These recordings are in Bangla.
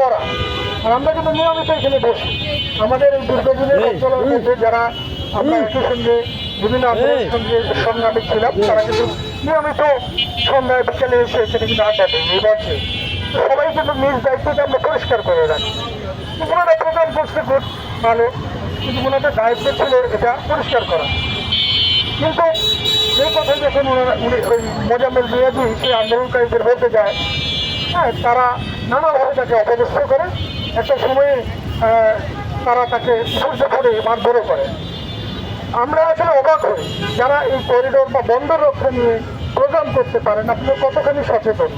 করা আর আমরা কিন্তু নিয়মিত এখানে বসি। আমাদের এই দুর্গাপুজোর অঞ্চলের মধ্যে যারা আমরা একই সঙ্গে বিভিন্ন আন্দোলনের। সঙ্গে সংগ্রামী ছিলাম তারা কিন্তু নিয়মিত সন্ধ্যায় বিকেলে এসে এখানে কিন্তু আড্ডা দেয় এই তো সবাই কিন্তু নিজ দায়িত্বটা আমরা পরিষ্কার করে রাখি। ওনারা প্রোগ্রাম করছে খুব ভালো কিন্তু ওনাদের দায়িত্ব ছিল এটা পরিষ্কার করা। কিন্তু এই কথা যখন ওনারা উনি ওই মোজাম্মেল মিয়াজি সেই আন্দোলনকারীদের বলতে যায় হ্যাঁ তারা নানাভাবে তাকে অপদস্থ করে, একটা সময়ে তারা তাকে সূর্য পড়ে, মারধরও করে। আমরা আসলে অবাক হই, যারা এই করিডোর বা বন্দর রক্ষা নিয়ে প্রোগ্রাম করতে পারেন আপনি কতখানি সচেতন?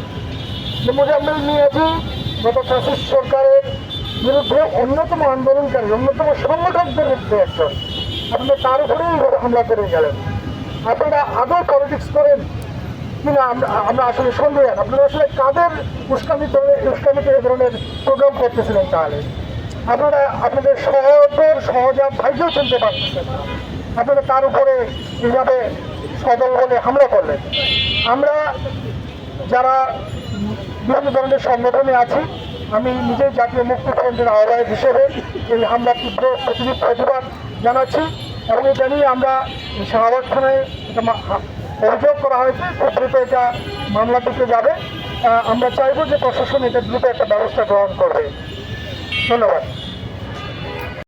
মোজাম্মেল মিয়াজি গত ফ্যাসিস্ট সরকারের বিরুদ্ধে অন্যতম আন্দোলনকারী, অন্যতম সংগঠকদের বিরুদ্ধে একজন। আপনি তার উপরেই হামলা করে গেলেন। আপনারা আদৌ পলিটিক্স করেন? আমরা আমরা আসলে আপনারা আসলে ধরনের প্রোগ্রাম করতেছিলেন তাহলে? আপনারা আপনাদের আপনারা তার উপরে এইভাবে সদল বলে হামলা করলেন। আমরা যারা বিভিন্ন ধরনের সংগঠনে আছি, আমি নিজে জাতীয় মুক্তি ফ্রন্টের আহ্বায়ক হিসেবে এই হামলা তীব্র প্রতিবাদ জানাচ্ছি। এবং এটা নিয়ে আমরা শাহবাগ থানায় অভিযোগ করা হয়েছে খুব দ্রুত এটা মামলা দিতে যাবে। আমরা চাইব যে প্রশাসন এটা দ্রুত একটা ব্যবস্থা গ্রহণ করবে। ধন্যবাদ।